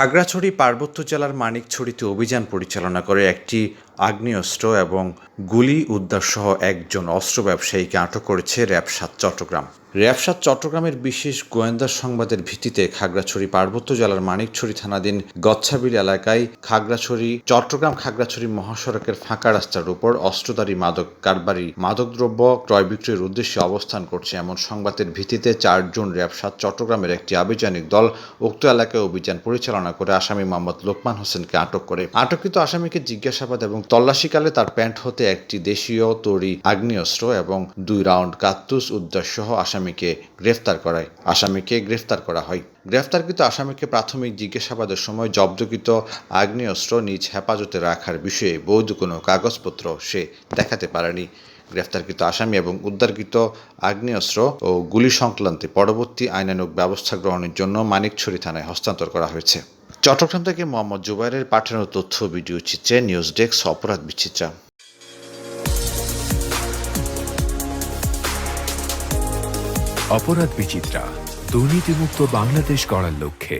খাগড়াছড়ি পার্বত্য জেলার মানিকছড়িতে অভিযান পরিচালনা করে একটি আগ্নেয়াস্ত্র এবং গুলি উদ্ধারসহ একজন অস্ত্র ব্যবসায়ীকে আটক করেছে র্যাবসাত চট্টগ্রাম। র্যাবসাত চট্টগ্রামের বিশেষ গোয়েন্দা সংবাদের ভিত্তিতে খাগড়াছড়ি পার্বত্য জেলার মানিকছড়ি থানাধীন গচ্ছাবিল এলাকায় খাগড়াছড়ি, চট্টগ্রাম খাগড়াছড়ি মহাসড়কের ফাঁকা রাস্তার উপর অস্ত্রধারী মাদক কারবারি, মাদকদ্রব্য ক্রয় বিক্রয়ের উদ্দেশ্যে অবস্থান করছে এমন সংবাদের ভিত্তিতে চারজন র্যাবসাত চট্টগ্রামের একটি আভিযানিক দল উক্ত এলাকায় অভিযান পরিচালনা করে আসামি মোহাম্মদ লোকমান হোসেনকে আটক করে। আটককৃত আসামিকে জিজ্ঞাসাবাদ এবং তল্লাশিকালে তার প্যান্ট হতে একটি দেশীয় তৈরি আগ্নেয়াস্ত্র এবং দুই রাউন্ড কাত্তুস উদ্ধার সহ আসামিকে গ্রেফতার করায়, আসামিকে গ্রেফতার করা হয়। গ্রেফতারকৃত আসামিকে প্রাথমিক জিজ্ঞাসাবাদের সময় জব্দকৃত আগ্নেয়াস্ত্র নিজ হেফাজতে রাখার বিষয়ে বৈধ কোনো কাগজপত্র সে দেখাতে পারেনি। গ্রেফতারকৃত আসামি এবং উদ্ধারকৃত আগ্নেয়াস্ত্র ও গুলি সংক্রান্তে পরবর্তী আইনানুগ ব্যবস্থা গ্রহণের জন্য মানিকছড়ি থানায় হস্তান্তর করা হয়েছে। চট্টগ্রাম থেকে মোহাম্মদ জুবাইরের পাঠানো তথ্য ভিডিও চিত্রে নিউজ ডেস্ক অপরাধ বিচিত্রা। অপরাধ বিচিত্রা, দুর্নীতিমুক্ত বাংলাদেশ গড়ার লক্ষ্যে।